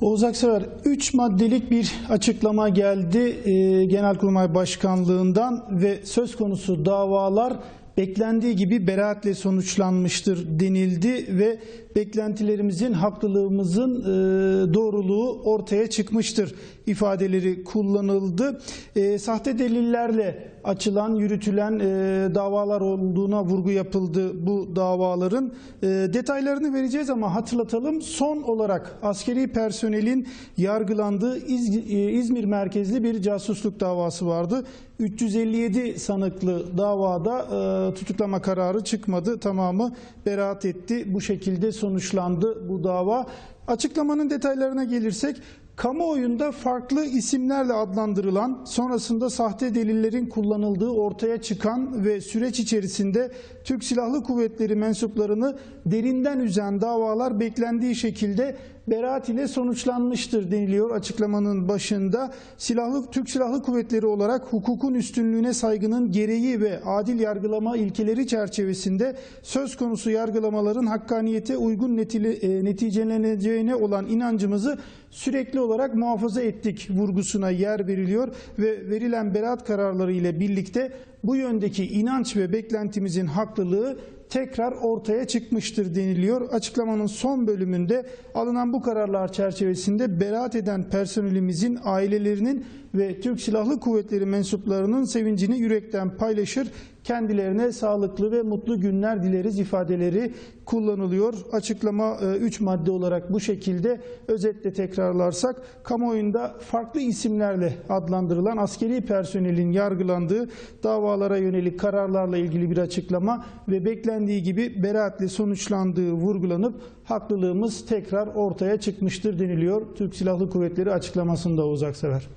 Oğuz Aksever 3 maddelik bir açıklama geldi e, Genelkurmay Başkanlığından ve söz konusu davalar beklendiği gibi beraatle sonuçlanmıştır denildi ve beklentilerimizin haklılığımızın e, doğruluğu ortaya çıkmıştır ifadeleri kullanıldı. E, sahte delillerle açılan, yürütülen e, davalar olduğuna vurgu yapıldı bu davaların. Detaylarını vereceğiz ama hatırlatalım. Son olarak askeri personelin yargılandığı İz- İzmir merkezli bir casusluk davası vardı. 357 sanıklı davada e, tutuklama kararı çıkmadı. Tamamı beraat etti. Bu şekilde sonuçlandı bu dava. Açıklamanın detaylarına gelirsek Kamuoyunda farklı isimlerle adlandırılan, sonrasında sahte delillerin kullanıldığı ortaya çıkan ve süreç içerisinde Türk Silahlı Kuvvetleri mensuplarını derinden üzen davalar beklendiği şekilde beraat ile sonuçlanmıştır deniliyor açıklamanın başında. Silahlı Türk Silahlı Kuvvetleri olarak hukukun üstünlüğüne saygının gereği ve adil yargılama ilkeleri çerçevesinde söz konusu yargılamaların hakkaniyete uygun e, neticeleneceğine olan inancımızı sürekli olarak muhafaza ettik vurgusuna yer veriliyor ve verilen beraat kararları ile birlikte bu yöndeki inanç ve beklentimizin haklılığı tekrar ortaya çıkmıştır deniliyor. Açıklamanın son bölümünde alınan bu kararlar çerçevesinde beraat eden personelimizin ailelerinin ve Türk Silahlı Kuvvetleri mensuplarının sevincini yürekten paylaşır. Kendilerine sağlıklı ve mutlu günler dileriz ifadeleri kullanılıyor. Açıklama 3 madde olarak bu şekilde özetle tekrarlarsak kamuoyunda farklı isimlerle adlandırılan askeri personelin yargılandığı davalara yönelik kararlarla ilgili bir açıklama ve beklendiği gibi beraatle sonuçlandığı vurgulanıp haklılığımız tekrar ortaya çıkmıştır deniliyor Türk Silahlı Kuvvetleri açıklamasında Oğuz Aksever.